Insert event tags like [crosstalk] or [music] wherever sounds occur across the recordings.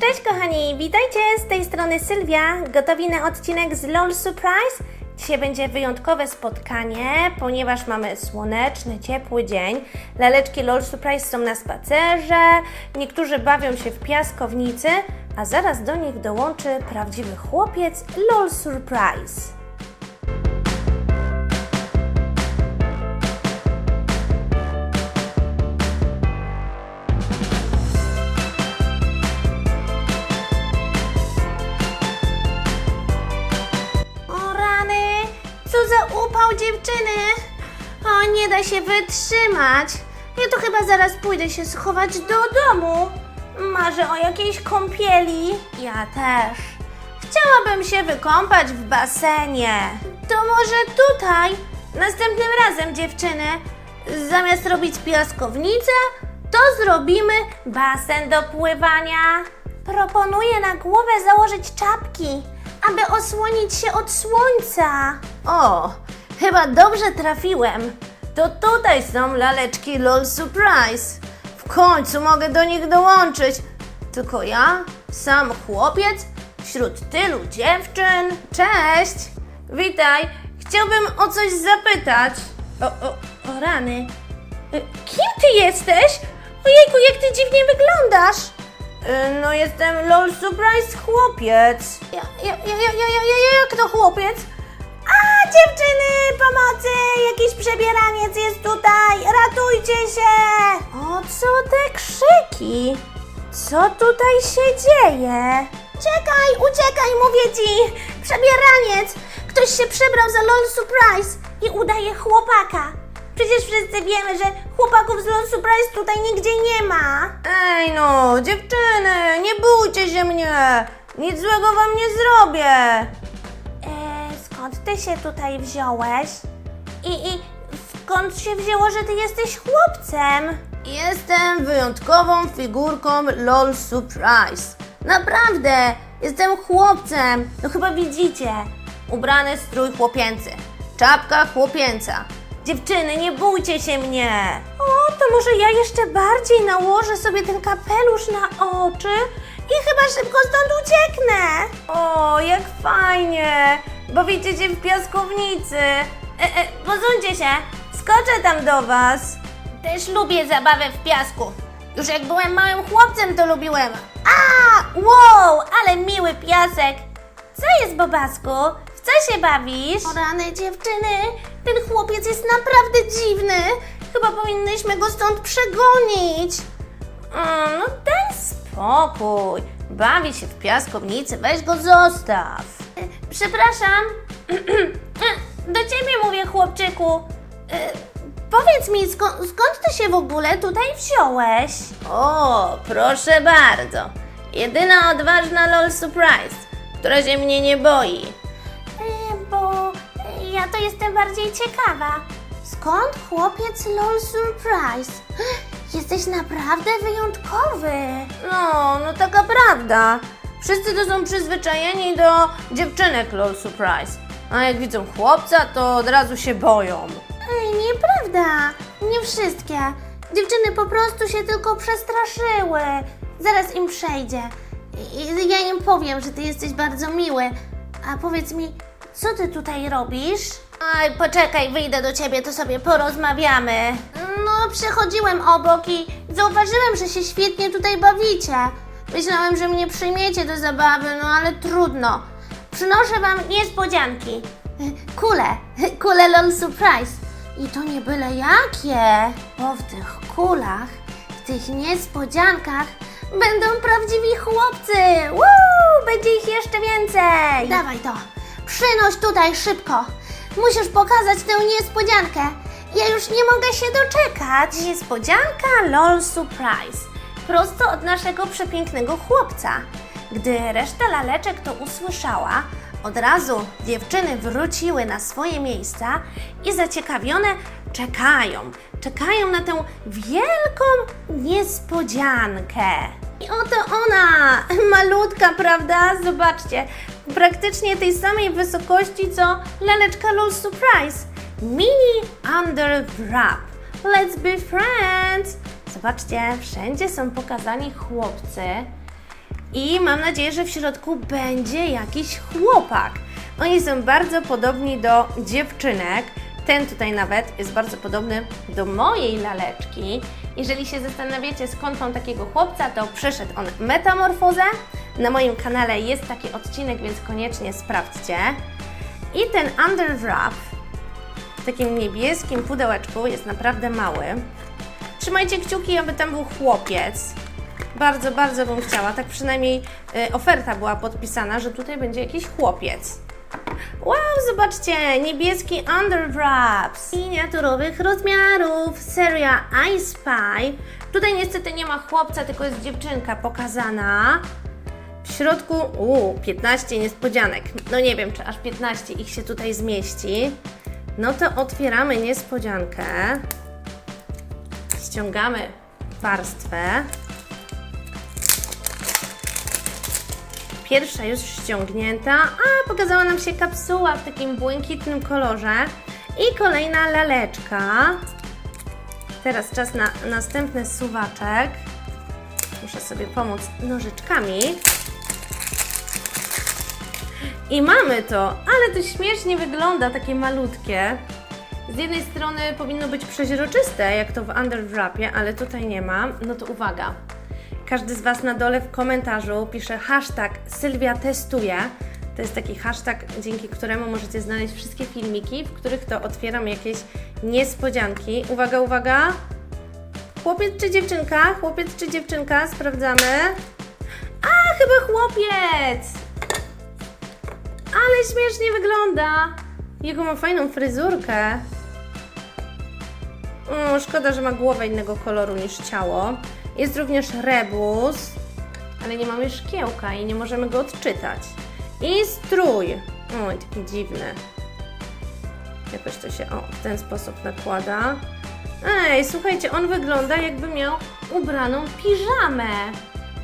Cześć kochani, witajcie z tej strony Sylwia. Gotowi na odcinek z LOL Surprise? Dzisiaj będzie wyjątkowe spotkanie, ponieważ mamy słoneczny, ciepły dzień. Laleczki LOL Surprise są na spacerze, niektórzy bawią się w piaskownicy, a zaraz do nich dołączy prawdziwy chłopiec LOL Surprise. Dziewczyny! O, nie da się wytrzymać. Ja to chyba zaraz pójdę się schować do domu. Marzę o jakiejś kąpieli. Ja też. Chciałabym się wykąpać w basenie. To może tutaj? Następnym razem, dziewczyny, zamiast robić piaskownicę, to zrobimy basen do pływania. Proponuję na głowę założyć czapki, aby osłonić się od słońca. O, chyba dobrze trafiłem. To tutaj są laleczki LOL Surprise. W końcu mogę do nich dołączyć. Tylko ja, sam chłopiec, wśród tylu dziewczyn. Cześć! Witaj! Chciałbym o coś zapytać. O, o, o rany. Y, Kim ty jesteś? Ojejku, jak ty dziwnie wyglądasz! Y, No jestem LOL Surprise chłopiec. Ja, ja, ja, ja, ja, ja, ja, jak to chłopiec? A, dziewczyny, pomocy! Jakiś przebieraniec jest tutaj! Ratujcie się! O co te krzyki? Co tutaj się dzieje? Czekaj, uciekaj, mówię ci! Przebieraniec! Ktoś się przebrał za LOL Surprise i udaje chłopaka. Przecież wszyscy wiemy, że chłopaków z LOL Surprise tutaj nigdzie nie ma. Ej no, dziewczyny, nie bójcie się mnie! Nic złego wam nie zrobię! Skąd ty się tutaj wziąłeś? I, I skąd się wzięło, że ty jesteś chłopcem? Jestem wyjątkową figurką LOL Surprise. Naprawdę, jestem chłopcem. No chyba widzicie. Ubrany strój chłopięcy. Czapka chłopięca. Dziewczyny, nie bójcie się mnie. O, to może ja jeszcze bardziej nałożę sobie ten kapelusz na oczy i chyba szybko stąd ucieknę. O, jak fajnie. Bawicie się w piaskownicy. E, e, posuńcie się. Skoczę tam do was. Też lubię zabawę w piasku. Już jak byłem małym chłopcem, to lubiłem. A, wow, ale miły piasek. Co jest, Bobasku? W co się bawisz? O rany dziewczyny, ten chłopiec jest naprawdę dziwny. Chyba powinnyśmy go stąd przegonić. Mm, no daj spokój. Bawi się w piaskownicy, weź go zostaw. Przepraszam. [clears throat] Do ciebie mówię, chłopczyku. E, Powiedz mi, sko- skąd ty się w ogóle tutaj wziąłeś? O, proszę bardzo. Jedyna odważna LOL Surprise, która się mnie nie boi. E, bo ja to jestem bardziej ciekawa. Skąd chłopiec LOL Surprise? Jesteś naprawdę wyjątkowy. No, no taka prawda. Wszyscy to są przyzwyczajeni do dziewczynek LOL Surprise. A jak widzą chłopca, to od razu się boją. Ej, nieprawda. Nie wszystkie. Dziewczyny po prostu się tylko przestraszyły. Zaraz im przejdzie. I- Ja im powiem, że ty jesteś bardzo miły. A powiedz mi, co ty tutaj robisz? Aj, poczekaj, wyjdę do ciebie, to sobie porozmawiamy. No, przechodziłem obok i zauważyłem, że się świetnie tutaj bawicie. Myślałem, że mnie przyjmiecie do zabawy, no ale trudno. Przynoszę wam niespodzianki. Kule, kule LOL Surprise. I to nie byle jakie, bo w tych kulach, w tych niespodziankach będą prawdziwi chłopcy. Woo! Będzie ich jeszcze więcej. Dawaj to. Przynoś tutaj szybko. Musisz pokazać tę niespodziankę. Ja już nie mogę się doczekać. Niespodzianka LOL Surprise. Prosto od naszego przepięknego chłopca. Gdy reszta laleczek to usłyszała, od razu dziewczyny wróciły na swoje miejsca i zaciekawione czekają. Czekają na tę wielką niespodziankę. I oto ona, [laughs] malutka, prawda? Zobaczcie, praktycznie tej samej wysokości co laleczka LOL Surprise. Mini Under Wrap. Let's be friends! Zobaczcie, wszędzie są pokazani chłopcy. I mam nadzieję, że w środku będzie jakiś chłopak. Oni są bardzo podobni do dziewczynek. Ten tutaj nawet jest bardzo podobny do mojej laleczki. Jeżeli się zastanawiacie, skąd mam takiego chłopca, to przeszedł on metamorfozę. Na moim kanale jest taki odcinek, więc koniecznie sprawdźcie. I ten under wrap w takim niebieskim pudełeczku jest naprawdę mały. Trzymajcie kciuki, aby tam był chłopiec. Bardzo, bardzo bym chciała. Tak przynajmniej y, oferta była podpisana, że tutaj będzie jakiś chłopiec. Wow, zobaczcie, niebieski under wraps miniaturowych rozmiarów, seria I Spy. Tutaj niestety nie ma chłopca, tylko jest dziewczynka pokazana. W środku, uuu, 15 niespodzianek. No nie wiem, czy aż 15 ich się tutaj zmieści. No to otwieramy niespodziankę. Ściągamy warstwę. Pierwsza już ściągnięta, a pokazała nam się kapsuła w takim błękitnym kolorze. I kolejna laleczka. Teraz czas na następny suwaczek. Muszę sobie pomóc nożyczkami. I mamy to, ale to śmiesznie wygląda, takie malutkie. Z jednej strony powinno być przeźroczyste, jak to w underwrapie, ale tutaj nie ma. No to uwaga. Każdy z Was na dole w komentarzu pisze hashtag Sylwia testuje. To jest taki hashtag, dzięki któremu możecie znaleźć wszystkie filmiki, w których to otwieram jakieś niespodzianki. Uwaga, uwaga! Chłopiec czy dziewczynka? Chłopiec czy dziewczynka? Sprawdzamy. A, chyba chłopiec! Ale śmiesznie wygląda. Jego ma fajną fryzurkę. O, szkoda, że ma głowę innego koloru niż ciało. Jest również rebus, ale nie mamy szkiełka i nie możemy go odczytać. I strój. Oj, taki dziwny. Jakoś to się o, w ten sposób nakłada. Ej, słuchajcie, on wygląda jakby miał ubraną piżamę.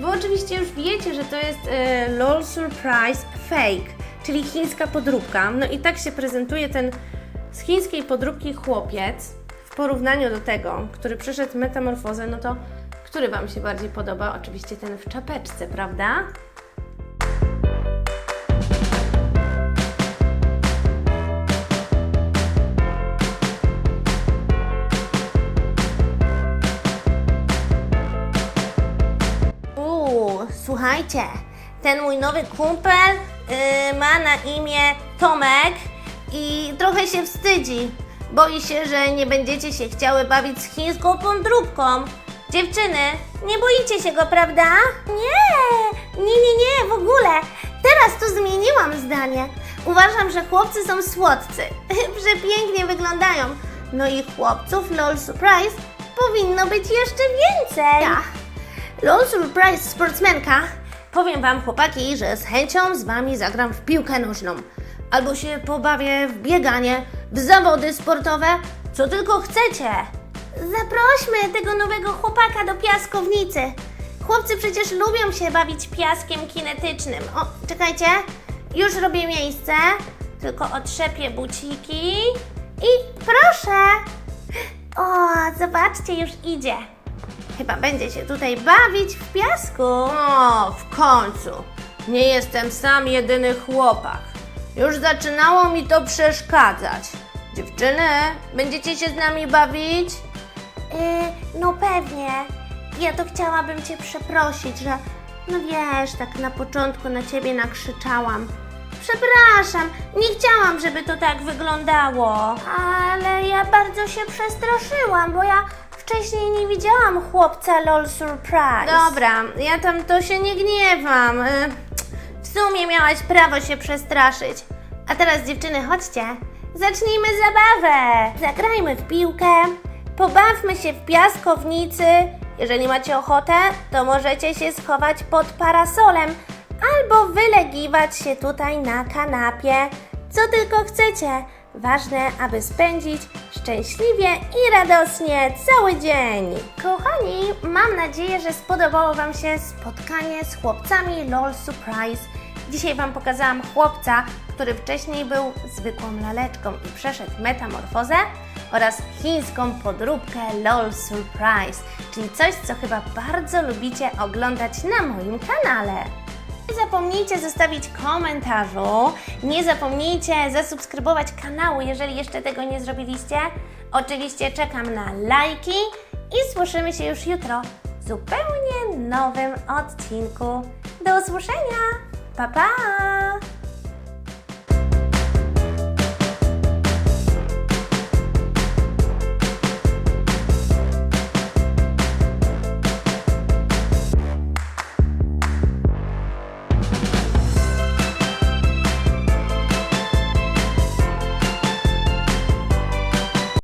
Wy oczywiście już wiecie, że to jest e, LOL Surprise Fake, czyli chińska podróbka. No i tak się prezentuje ten z chińskiej podróbki chłopiec w porównaniu do tego, który przeszedł metamorfozę, no to który Wam się bardziej podoba? Oczywiście ten w czapeczce, prawda? Słuchajcie, ten mój nowy kumpel yy, ma na imię Tomek i trochę się wstydzi. Boi się, że nie będziecie się chciały bawić z chińską podróbką. Dziewczyny, nie boicie się go, prawda? Nie, nie, nie, nie, w ogóle. Teraz to zmieniłam zdanie. Uważam, że chłopcy są słodcy. [laughs] Przepięknie wyglądają. No i chłopców LOL Surprise powinno być jeszcze więcej. Ja. LOL Surprise Sportsmenka. Powiem Wam, chłopaki, że z chęcią z Wami zagram w piłkę nożną. Albo się pobawię w bieganie, w zawody sportowe, co tylko chcecie. Zaprośmy tego nowego chłopaka do piaskownicy. Chłopcy przecież lubią się bawić piaskiem kinetycznym. O, czekajcie, już robię miejsce. Tylko otrzepię buciki. I proszę. O, zobaczcie, już idzie. Chyba będzie się tutaj bawić w piasku. O, w końcu. Nie jestem sam jedyny chłopak. Już zaczynało mi to przeszkadzać. Dziewczyny, będziecie się z nami bawić? Yy, no pewnie. Ja to chciałabym Cię przeprosić, że no wiesz, tak na początku na Ciebie nakrzyczałam. Przepraszam, nie chciałam, żeby to tak wyglądało. Ale ja bardzo się przestraszyłam, bo ja wcześniej nie widziałam chłopca LOL Surprise. Dobra, ja tam to się nie gniewam. Y, W sumie miałaś prawo się przestraszyć. A teraz dziewczyny, chodźcie. Zacznijmy zabawę. Zagrajmy w piłkę. Pobawmy się w piaskownicy. Jeżeli macie ochotę, to możecie się schować pod parasolem albo wylegiwać się tutaj na kanapie. Co tylko chcecie. Ważne, aby spędzić szczęśliwie i radosnie cały dzień. Kochani, mam nadzieję, że spodobało Wam się spotkanie z chłopcami LOL Surprise Dzisiaj Wam pokazałam chłopca, który wcześniej był zwykłą laleczką i przeszedł metamorfozę oraz chińską podróbkę LOL Surprise, czyli coś, co chyba bardzo lubicie oglądać na moim kanale. Nie zapomnijcie zostawić komentarzu, nie zapomnijcie zasubskrybować kanału, jeżeli jeszcze tego nie zrobiliście. Oczywiście czekam na lajki i słyszymy się już jutro w zupełnie nowym odcinku. Do usłyszenia! Pa pa!